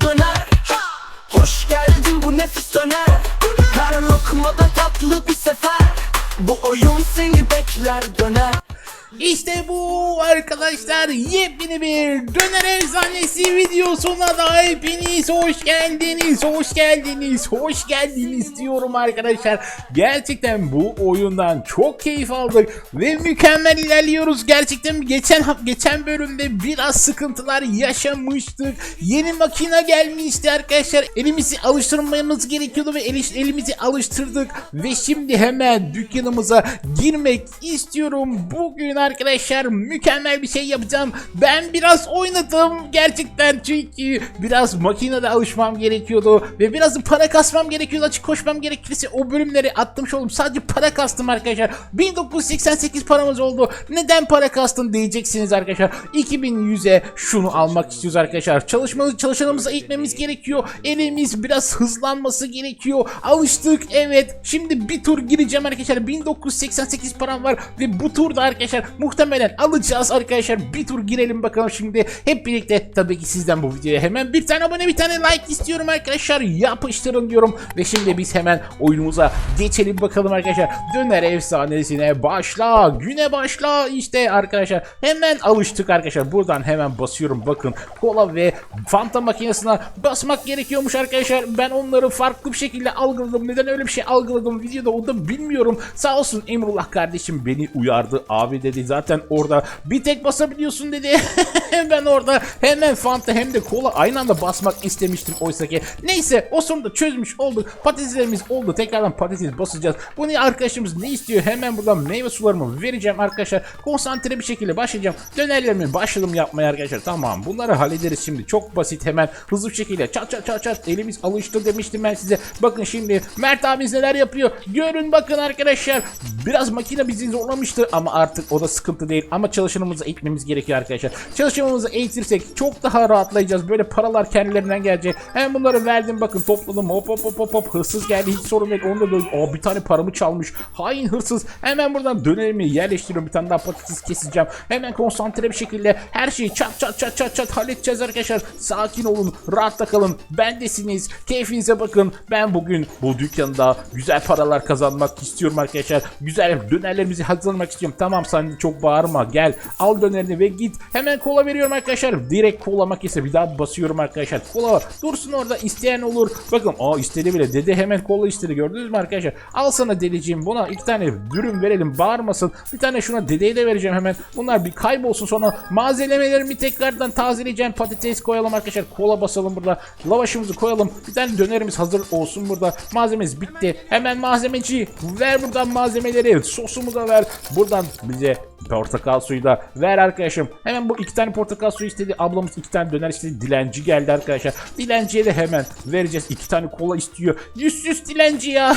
döner. Hoş geldin bu nefis döner. Her lokmada tatlı bir sefer. Bu oyun seni bekler döner İşte bu arkadaşlar yepyeni bir döner efsanesi videosuna da hepiniz hoş geldiniz, hoş geldiniz, hoş geldiniz diyorum arkadaşlar. Gerçekten bu oyundan çok keyif aldık ve mükemmel ilerliyoruz. Gerçekten geçen geçen bölümde biraz sıkıntılar yaşamıştık. Yeni makine gelmişti arkadaşlar. Elimizi alıştırmamız gerekiyordu ve eliş- elimizi alıştırdık ve şimdi hemen dükkanımıza girmek istiyorum. Bugün arkadaşlar mükemmel bir şey yapacağım. Ben biraz oynadım gerçekten çünkü biraz makinede alışmam gerekiyordu ve biraz para kasmam gerekiyordu. Açık koşmam gerekirse o bölümleri atmış oldum. Sadece para kastım arkadaşlar. 1988 paramız oldu. Neden para kastın diyeceksiniz arkadaşlar. 2100'e şunu almak istiyoruz arkadaşlar. Çalışmamız, çalışanımızı eğitmemiz gerekiyor. Elimiz biraz hızlanması gerekiyor. Alıştık evet. Şimdi bir tur gireceğim arkadaşlar. 1988 param var ve bu turda arkadaşlar muhtemelen alacağız arkadaşlar. Bir tur girelim bakalım şimdi. Hep birlikte tabii ki sizden bu videoya hemen bir tane abone bir tane like istiyorum arkadaşlar. Yapıştırın diyorum. Ve şimdi biz hemen oyunumuza geçelim bakalım arkadaşlar. Döner efsanesine başla. Güne başla işte arkadaşlar. Hemen alıştık arkadaşlar. Buradan hemen basıyorum bakın. Kola ve Fanta makinesine basmak gerekiyormuş arkadaşlar. Ben onları farklı bir şekilde algıladım. Neden öyle bir şey algıladım videoda o da bilmiyorum. Sağ olsun Emrullah kardeşim beni uyardı. Abi dedi zaten orada bir tek basabiliyorsun dedi. ben orada hemen Fanta hem de kola aynı anda basmak istemiştim oysa ki. Neyse o sonunda çözmüş olduk. Patateslerimiz oldu. Tekrardan patates basacağız. Bunu arkadaşımız ne istiyor? Hemen buradan meyve sularımı vereceğim arkadaşlar. Konsantre bir şekilde başlayacağım. Dönerlerimi başladım yapmaya arkadaşlar. Tamam bunları hallederiz şimdi. Çok basit hemen hızlı bir şekilde çat çat çat çat elimiz alıştı demiştim ben size. Bakın şimdi Mert abimiz neler yapıyor. Görün bakın arkadaşlar. Biraz makine bizi zorlamıştı ama artık o da sıkıntı değil. Ama çalışanımızı eğitmemiz gerekiyor arkadaşlar. Çalışanımızı eğitirsek çok daha rahatlayacağız. Böyle paralar kendilerinden gelecek. Hem bunları verdim bakın topladım. Hop hop hop hop hop. Hırsız geldi hiç sorun değil. Onu da böyle. Aa, bir tane paramı çalmış. Hain hırsız. Hemen buradan dönerimi yerleştiriyorum. Bir tane daha patates keseceğim. Hemen konsantre bir şekilde her şeyi çat çat çat çat çat halledeceğiz arkadaşlar. Sakin olun. Rahatta kalın. Bendesiniz. Keyfinize bakın. Ben bugün bu dükkanda güzel paralar kazanmak istiyorum arkadaşlar. Güzel dönerlerimizi hazırlamak istiyorum. Tamam sen çok bağırma. Gel al dönerini ve git. Hemen kola veriyorum arkadaşlar. Direkt kola makinesi bir daha basıyorum arkadaşlar. Kola var. Dursun orada isteyen olur. Bakın aa istedi bile. Dede hemen kola istedi. Gördünüz mü arkadaşlar? Al sana dedeciğim. Buna iki tane dürüm verelim. Bağırmasın. Bir tane şuna dedeye de vereceğim hemen. Bunlar bir kaybolsun sonra malzemelerimi tekrardan tazeleyeceğim. Patates koyalım arkadaşlar. Kola basalım burada. Lavaşımızı koyalım. Bir tane dönerimiz hazır olsun burada. Malzememiz bitti. Hemen malzemeci ver buradan malzemeleri. Sosumu da ver. Buradan bize portakal suyu da ver arkadaşım. Hemen bu iki tane portakal suyu istedi. Ablamız iki tane döner istedi. Dilenci geldi arkadaşlar. Dilenciye de hemen vereceğiz. İki tane kola istiyor. Yüzsüz dilenci ya.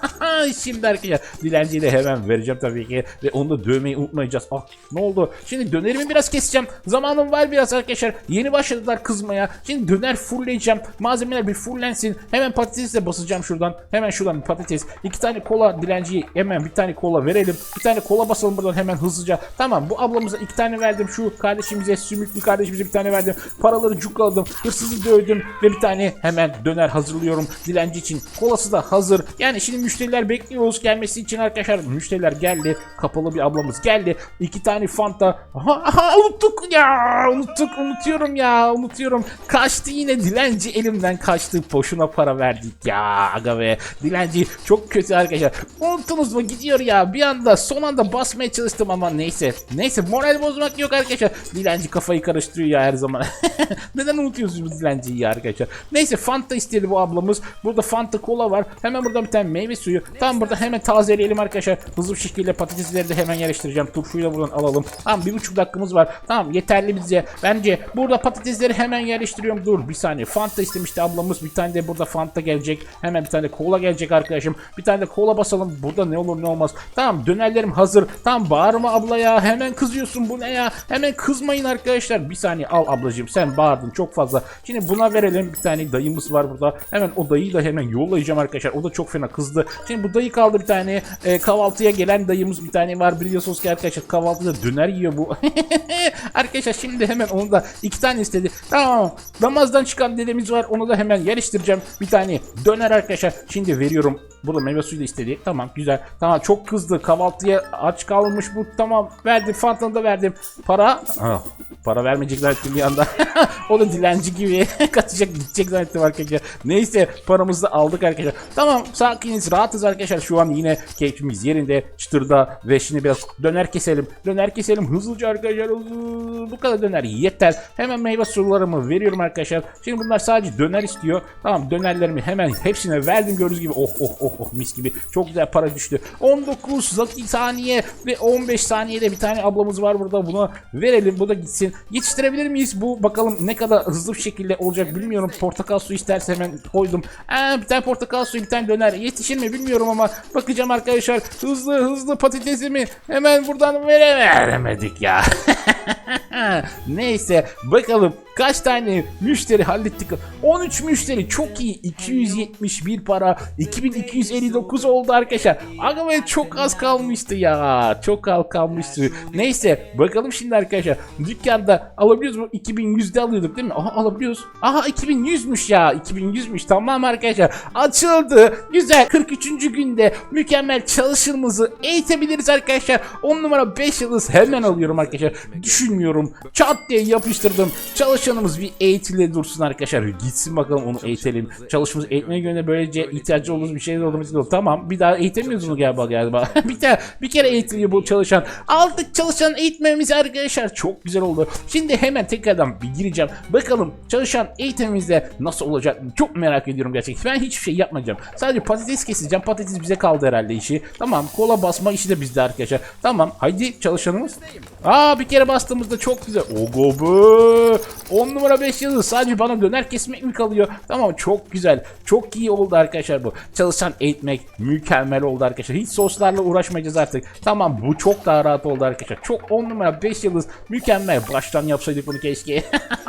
Şimdi arkadaşlar dilenciye de hemen vereceğim tabii ki. Ve onu da dövmeyi unutmayacağız. Ah ne oldu? Şimdi dönerimi biraz keseceğim. Zamanım var biraz arkadaşlar. Yeni başladılar kızmaya. Şimdi döner fullleyeceğim. Malzemeler bir fullensin. Hemen patates de basacağım şuradan. Hemen şuradan patates. İki tane kola dilenciye hemen bir tane kola verelim. Bir tane kola basalım buradan hemen hızlıca. Tamam bu ablamıza iki tane verdim. Şu kardeşimize sümüklü kardeşimize bir tane verdim. Paraları cukladım. Hırsızı dövdüm. Ve bir tane hemen döner hazırlıyorum. Dilenci için. Kolası da hazır. Yani şimdi müşteriler bekliyoruz gelmesi için arkadaşlar. Müşteriler geldi. Kapalı bir ablamız geldi. İki tane Fanta. Aha, aha unuttuk ya. Unuttuk. Unutuyorum ya. Unutuyorum. Kaçtı yine dilenci elimden kaçtı. Boşuna para verdik ya. Aga be. Dilenci çok kötü arkadaşlar. Unuttunuz mu? Gidiyor ya. Bir anda son anda basmaya çalıştım ama neyse. Neyse moral bozmak yok arkadaşlar. Dilenci kafayı karıştırıyor ya her zaman. Neden unutuyorsunuz dilenciyi ya arkadaşlar? Neyse Fanta istedi bu ablamız. Burada Fanta kola var. Hemen burada bir tane meyve suyu. Tam burada hemen tazeleyelim arkadaşlar. Hızlı bir şekilde patatesleri de hemen yerleştireceğim. Turşuyu da buradan alalım. Tamam bir buçuk dakikamız var. Tamam yeterli bize. Bence burada patatesleri hemen yerleştiriyorum. Dur bir saniye. Fanta istemişti ablamız. Bir tane de burada Fanta gelecek. Hemen bir tane kola gelecek arkadaşım. Bir tane de kola basalım. Burada ne olur ne olmaz. Tamam dönerlerim hazır. Tamam bağırma abla ya. Hemen kızıyorsun bu ne ya. Hemen kızmayın arkadaşlar. Bir saniye al ablacığım. Sen bağırdın çok fazla. Şimdi buna verelim. Bir tane dayımız var burada. Hemen o dayıyı da hemen yollayacağım arkadaşlar. O da çok fena kızdı. Şimdi bu dayı kaldı bir tane. Ee, kahvaltıya gelen dayımız bir tane var. Biliyorsunuz ki arkadaşlar kahvaltıda döner yiyor bu. arkadaşlar şimdi hemen onu da iki tane istedi. Tamam. Damazdan çıkan dedemiz var. Onu da hemen yerleştireceğim. Bir tane döner arkadaşlar. Şimdi veriyorum. Burada meyve suyu da istedi. Tamam güzel. Tamam çok kızdı. Kahvaltıya aç kalmış bu. Tamam verdim. Fantanı da verdim. Para. Ah, para vermeyecek zannettim bir anda. o da dilenci gibi kaçacak gidecek zannettim arkadaşlar. Neyse paramızı da aldık arkadaşlar. Tamam sakiniz rahatız arkadaşlar. Şu an yine keyfimiz yerinde. Çıtırda ve şimdi biraz döner keselim. Döner keselim hızlıca arkadaşlar. Hızlı. Bu kadar döner yeter. Hemen meyve sularımı veriyorum arkadaşlar. Şimdi bunlar sadece döner istiyor. Tamam dönerlerimi hemen hepsine verdim gördüğünüz gibi. Oh oh oh oh mis gibi. Çok güzel para düştü. 19 zaki saniye ve 15 saniyede bir tane ablamız var burada. Buna verelim. Bu da gitsin. Yetiştirebilir miyiz? Bu bakalım ne kadar hızlı bir şekilde olacak bilmiyorum. Portakal suyu isterse hemen koydum. Aa, bir tane portakal suyu bir tane döner. Yetişir mi bilmiyorum ama bakacağım arkadaşlar. Hızlı hızlı patatesimi hemen buradan vere veremedik ya. Neyse bakalım kaç tane müşteri hallettik. 13 müşteri çok iyi. 271 para. 2259 oldu arkadaşlar. Aga be çok az kalmıştı ya. Çok az kalmıştı. Neyse bakalım şimdi arkadaşlar. Dükkanda alabiliyoruz mu? 2100'de alıyorduk değil mi? Aha alabiliyoruz. Aha 2100'müş ya. 2100'müş. Tamam arkadaşlar. Açıldı. Güzel. 43. günde mükemmel çalışırımızı eğitebiliriz arkadaşlar. 10 numara 5 yıldız hemen alıyorum arkadaşlar. Düşünmüyorum. Çat diye yapıştırdım. Çalışanımız bir eğitile dursun arkadaşlar. Gitsin bakalım onu eğitelim. Çalışmamızı eğitmeye göre böylece ihtiyacı olduğumuz bir şey olduğumuz gibi. Tamam bir daha eğitemiyoruz onu galiba galiba. bir, tane, bir kere eğitiliyor bu çalışan. Aldık çalışan eğitmemizi arkadaşlar. Çok güzel oldu. Şimdi hemen tekrardan bir gireceğim. Bakalım çalışan eğitimimizde nasıl olacak? Çok merak ediyorum gerçekten. Ben hiçbir şey yapmayacağım. Sadece patates keseceğim. Patates bize kaldı herhalde işi. Tamam kola basma işi de bizde arkadaşlar. Tamam haydi çalışanımız. Aa bir kere bastığımızda çok güzel. Ogo be. 10 numara 5 yıldız. Sadece bana döner kesmek mi kalıyor? Tamam çok güzel. Çok iyi oldu arkadaşlar bu. Çalışan eğitmek mükemmel oldu arkadaşlar. Hiç soslarla uğraşmayacağız artık. Tamam bu çok daha rahat oldu arkadaşlar. Çok 10 numara 5 yıldız. Mükemmel. Baştan yapsaydık bunu keşke.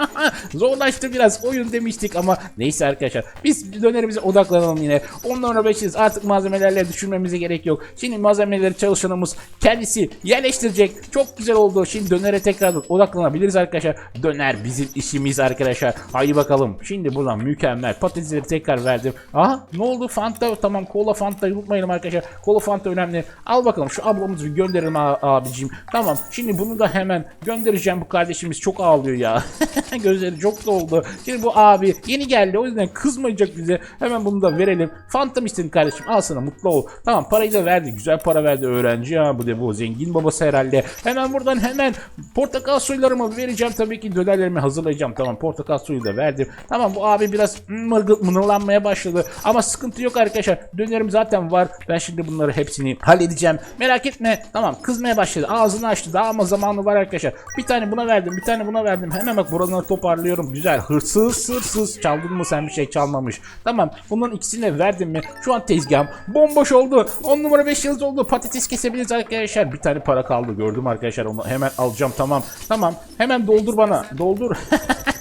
Zorlaştı biraz oyun demiştik ama neyse arkadaşlar. Biz dönerimize odaklanalım yine. 10 numara 5 yıldız. Artık malzemelerle düşünmemize gerek yok. Şimdi malzemeleri çalışanımız kendisi yerleştirecek. Çok güzel oldu. Şimdi dönere tekrar odaklanabiliriz arkadaşlar. Döner bizim işimiz arkadaşlar. Haydi bakalım. Şimdi buradan mükemmel patatesleri tekrar verdim. Aha ne oldu? Fanta tamam kola Fanta unutmayalım arkadaşlar. Kola Fanta önemli. Al bakalım şu ablamızı gönderelim abicim. Tamam şimdi bunu da hemen göndereceğim. Bu kardeşimiz çok ağlıyor ya. Gözleri çok doldu. Şimdi bu abi yeni geldi o yüzden kızmayacak bize. Hemen bunu da verelim. Fanta mı istedin kardeşim? Al sana mutlu ol. Tamam parayı da verdi. Güzel para verdi öğrenci ya. Bu da bu zengin babası herhalde. Hemen buradan hemen portakal suylarımı vereceğim. Tabii ki dönerlerimi hazırlayacağım. Tamam portakal suyu da verdim. Tamam bu abi biraz mırgı, mınırlanmaya başladı. Ama sıkıntı yok arkadaşlar. Dönerim zaten var. Ben şimdi bunları hepsini halledeceğim. Merak etme. Tamam kızmaya başladı. Ağzını açtı. Daha ama zamanı var arkadaşlar. Bir tane buna verdim. Bir tane buna verdim. Hemen bak buraları toparlıyorum. Güzel. Hırsız hırsız. Çaldın mı sen bir şey çalmamış. Tamam. Bunların ikisini verdim mi? Şu an tezgahım bomboş oldu. 10 numara 5 yıldız oldu. Patates kesebiliriz arkadaşlar. Bir tane para kaldı. Gördüm arkadaşlar onu. Hemen alacağım. Tamam. Tamam. Hemen doldur bana. Doldur.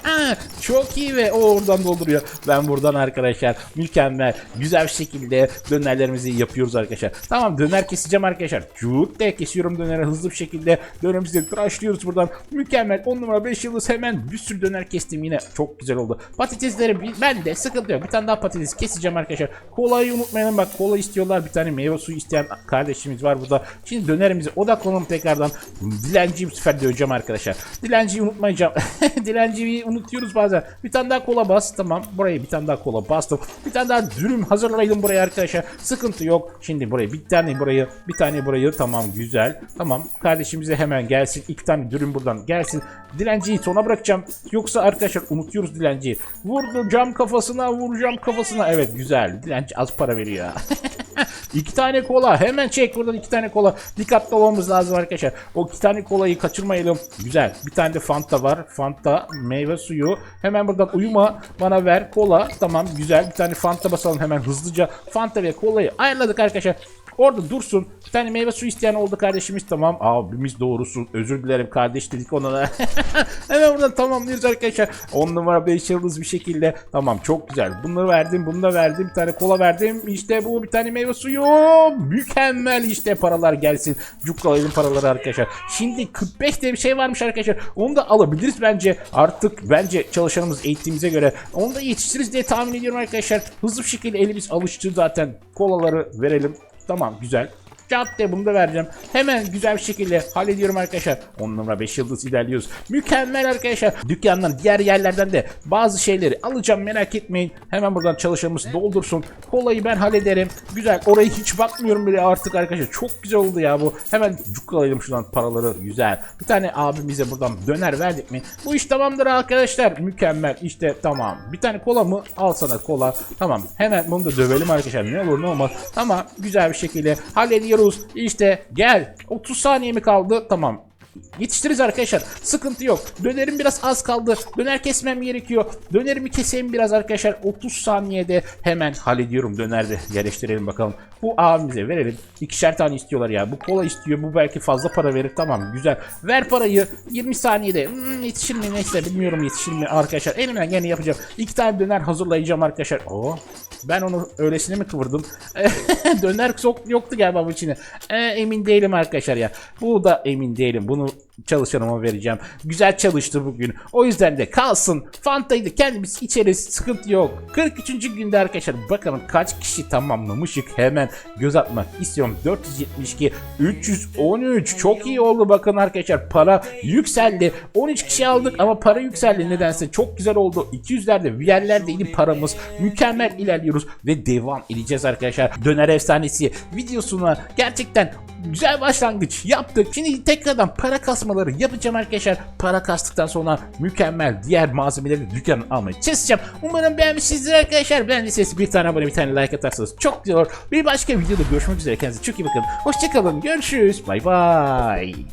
Çok iyi ve o oradan dolduruyor. Ben buradan arkadaşlar mükemmel güzel bir şekilde dönerlerimizi yapıyoruz arkadaşlar. Tamam döner keseceğim arkadaşlar. Cut de kesiyorum döneri hızlı bir şekilde. Dönerimizi tıraşlıyoruz buradan. Mükemmel 10 numara 5 yıldız hemen bir sürü döner kestim yine. Çok güzel oldu. Patatesleri ben de sıkıntı yok. Bir tane daha patates keseceğim arkadaşlar. Kolayı unutmayalım bak kola istiyorlar. Bir tane meyve suyu isteyen kardeşimiz var burada. Şimdi dönerimize odaklanalım tekrardan. Dilenciyi bu sefer döveceğim arkadaşlar. Dilenciyi unutmayacağım. Dilenciyi unutuyoruz bazen. Bir tane daha kola bas. Tamam. Buraya bir tane daha kola bastım. Bir tane daha dürüm hazırlayalım buraya arkadaşlar. Sıkıntı yok. Şimdi buraya bir tane burayı bir tane burayı tamam güzel. Tamam. Kardeşimize hemen gelsin. İki tane dürüm buradan gelsin. Dilenciyi sona bırakacağım. Yoksa arkadaşlar unutuyoruz dilenciyi. Vurdu cam kafasına vuracağım kafasına. Evet güzel. Dilenci az para veriyor. iki tane kola. Hemen çek buradan iki tane kola. Dikkatli olmamız lazım arkadaşlar. O iki tane kolayı kaçırmayalım. Güzel. Bir tane de Fanta var. Fanta, meyve suyu. Hemen buradan uyuma. Bana ver. Kola. Tamam güzel. Bir tane Fanta basalım hemen hızlıca. Fanta ve kolayı ayarladık arkadaşlar. Orada dursun. Bir tane meyve suyu isteyen oldu kardeşimiz tamam. Abimiz doğrusu özür dilerim kardeş dedik ona da. Hemen buradan tamamlıyoruz arkadaşlar. 10 numara 5 yıldız bir şekilde. Tamam çok güzel. Bunları verdim bunu da verdim. Bir tane kola verdim. İşte bu bir tane meyve suyu. Mükemmel işte paralar gelsin. Cukralayalım paraları arkadaşlar. Şimdi 45 diye bir şey varmış arkadaşlar. Onu da alabiliriz bence. Artık bence çalışanımız eğittiğimize göre onu da yetiştiririz diye tahmin ediyorum arkadaşlar. Hızlı bir şekilde elimiz alıştı zaten. Kolaları verelim. Tamam güzel. Cadde bunu da vereceğim. Hemen güzel bir şekilde hallediyorum arkadaşlar. 10 numara 5 yıldız ilerliyoruz. Mükemmel arkadaşlar. Dükkandan diğer yerlerden de bazı şeyleri alacağım merak etmeyin. Hemen buradan çalışanımız doldursun. Kolayı ben hallederim. Güzel. Orayı hiç bakmıyorum bile artık arkadaşlar. Çok güzel oldu ya bu. Hemen cukkalayalım şuradan paraları. Güzel. Bir tane abimize buradan döner verdik mi? Bu iş tamamdır arkadaşlar. Mükemmel. İşte tamam. Bir tane kola mı? Al sana kola. Tamam. Hemen bunu da dövelim arkadaşlar. Ne olur ne olmaz. Ama güzel bir şekilde hallediyoruz. İşte gel. 30 saniye mi kaldı? Tamam. Yetiştiririz arkadaşlar. Sıkıntı yok. Dönerim biraz az kaldı. Döner kesmem gerekiyor. Dönerimi keseyim biraz arkadaşlar. 30 saniyede hemen hallediyorum dönerde. Yerleştirelim bakalım. Bu abimize verelim. İkişer tane istiyorlar ya. Bu kola istiyor. Bu belki fazla para verir. Tamam güzel. Ver parayı. 20 saniyede. Hmm, yetişir mi neyse bilmiyorum yetişir mi arkadaşlar. Elimden gene yapacağım. İki tane döner hazırlayacağım arkadaşlar. Oo. Ben onu öylesine mi kıvırdım? Döner sok yoktu galiba bu içine. Ee, emin değilim arkadaşlar ya. Bu da emin değilim. Bunu çalışanıma vereceğim. Güzel çalıştı bugün. O yüzden de kalsın. Fanta'yı da kendimiz içeriz. Sıkıntı yok. 43. günde arkadaşlar bakalım kaç kişi tamamlamışık. Hemen göz atmak istiyorum. 472 313 çok iyi oldu bakın arkadaşlar. Para yükseldi. 13 kişi aldık ama para yükseldi nedense. Çok güzel oldu. 200'lerde bir yerlerdeydi paramız. Mükemmel ilerliyoruz ve devam edeceğiz arkadaşlar. Döner efsanesi videosuna gerçekten güzel başlangıç yaptık. Şimdi tekrardan para kasmaları yapacağım arkadaşlar. Para kastıktan sonra mükemmel diğer malzemeleri dükkanın almaya çalışacağım. Umarım beğenmişsinizdir arkadaşlar. Beğendiyseniz bir tane abone bir tane like atarsanız çok güzel olur. Bir başka videoda görüşmek üzere. Kendinize çok iyi bakın. Hoşçakalın. Görüşürüz. Bay bay.